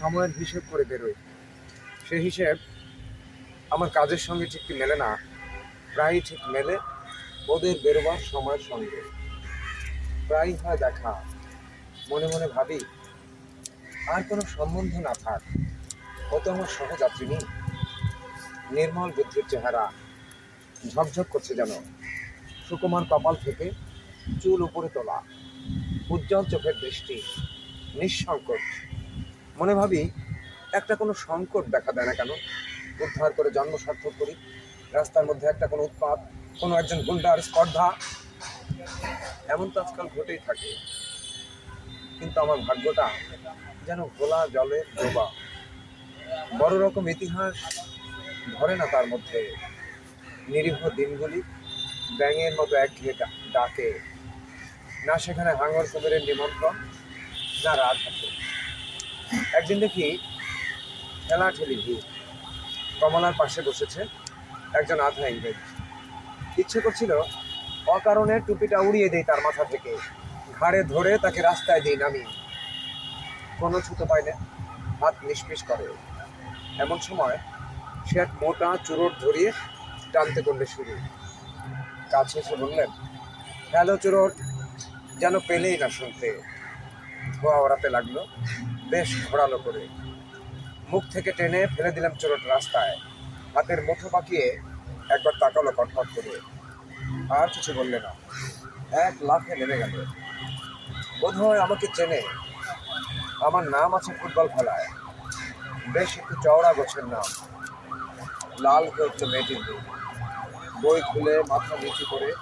সময়ের হিসেব করে বেরোই সে হিসেব আমার কাজের সঙ্গে ঠিক মেলে না। প্রায়ই ঠিক মেলে ওদের বেরোবার সময়ের সঙ্গে। প্রায় হয় দেখা। মনে মনে ভাবি, আর কোনো সম্বন্ধ না থাক। ও তো আমার নেই নির্মল বুদ্ধির চেহারা। ঝকঝক করছে যেন। সুকুমার কপাল থেকে চুল উপরে তোলা। উজ্জ্বল চোখের দৃষ্টি। নিঃসংকট মনে ভাবি, একটা কোনো সংকট দেখা দেয় না কেন? উদ্ধার করে জন্ম সার্থক করি। রাস্তার মধ্যে একটা কোনো উৎপাত, কোনো একজন গুন্ডার স্পর্ধা। এমন তো আজকাল ঘটেই থাকে। কিন্তু আমার ভাগ্যটা যেন ঘোলা জলে ডোবা। বড় রকম ইতিহাস ধরে না তার মধ্যে। নিরীহ দিনগুলি ব্যাঙের মতো ডা- ডাকে। না সেখানে হাঙর কুমিরের নিমন্ত্রণ, না রাত হাতে একদিন দেখি ঠেলা ঠেলি ভিড় কমলার পাশে বসেছে একজন আধা ইংরেজ ইচ্ছে করছিল অকারণে টুপিটা উড়িয়ে দেই তার মাথা থেকে। ঘাড়ে ধরে তাকে রাস্তায় দিই নামি কোনো ছুতো না, হাত নিষ্পিস করে। এমন সময় সে এক মোটা চুরোট ধরিয়ে টানতে করলে শুরু। কাছে এসে বললেন, হ্যালো চুরোট, যেন পেলেই না শুনতে। ধোয়া ওড়াতে লাগল। বেশ ঘোরালো করে। মুখ থেকে টেনে ফেলে দিলাম চোরট রাস্তায়। হাতের মুঠো পাকিয়ে একবার তাকালো কটকট করে। আর কিছু বললে না। এক লাফে নেমে গেল। বোধ হয় আমাকে চেনে। আমার নাম আছে ফুটবল খেলায়। বেশ একটু চওড়া গোছের নাম। লাল হয়ে উঠছে মেয়েটির বই খুলে মাথা নিচু করে